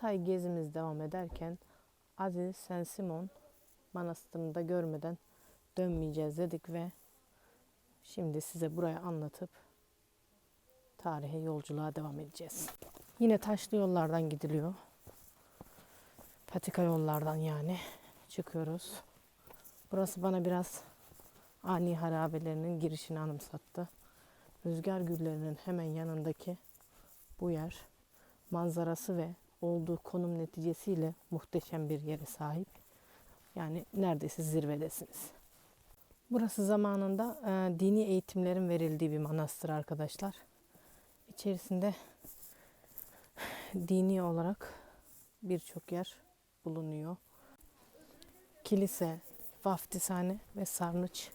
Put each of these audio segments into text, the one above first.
Hatay gezimiz devam ederken Aziz Saint Simon Manastırı'nı da görmeden dönmeyeceğiz dedik ve şimdi size burayı anlatıp tarihe yolculuğa devam edeceğiz. Yine taşlı yollardan gidiliyor. Patika yollardan yani çıkıyoruz. Burası bana biraz ani harabelerinin girişini anımsattı. Rüzgar güllerinin hemen yanındaki bu yer manzarası ve olduğu konum neticesiyle muhteşem bir yere sahip. Yani neredeyse zirvedesiniz. Burası zamanında e, dini eğitimlerin verildiği bir manastır arkadaşlar. İçerisinde dini olarak birçok yer bulunuyor. Kilise, vaftizhane ve sarnıç,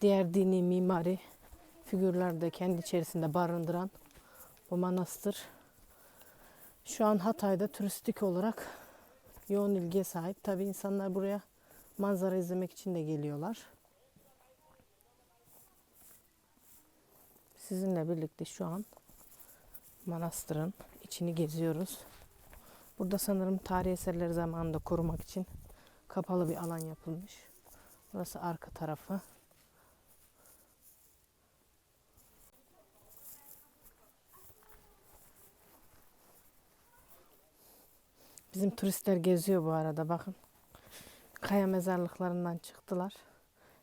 diğer dini mimari figürler de kendi içerisinde barındıran bu manastır şu an Hatay'da turistik olarak yoğun ilgiye sahip. Tabi insanlar buraya manzara izlemek için de geliyorlar. Sizinle birlikte şu an manastırın içini geziyoruz. Burada sanırım tarihi eserleri zamanında korumak için kapalı bir alan yapılmış. Burası arka tarafı. Bizim turistler geziyor bu arada bakın. Kaya mezarlıklarından çıktılar.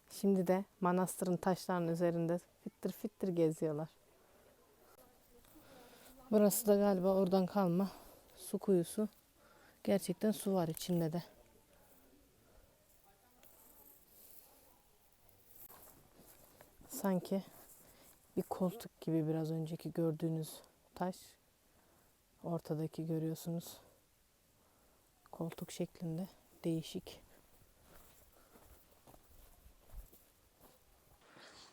Şimdi de manastırın taşlarının üzerinde fittir fittir geziyorlar. Burası da galiba oradan kalma su kuyusu. Gerçekten su var içinde de. Sanki bir koltuk gibi biraz önceki gördüğünüz taş. Ortadaki görüyorsunuz koltuk şeklinde değişik.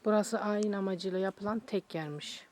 Burası ayin amacıyla yapılan tek yermiş.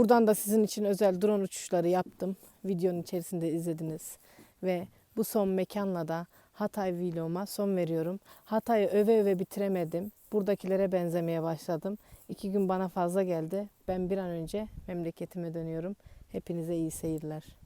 Buradan da sizin için özel drone uçuşları yaptım. Videonun içerisinde izlediniz. Ve bu son mekanla da Hatay vloguma son veriyorum. Hatay'ı öve öve bitiremedim. Buradakilere benzemeye başladım. İki gün bana fazla geldi. Ben bir an önce memleketime dönüyorum. Hepinize iyi seyirler.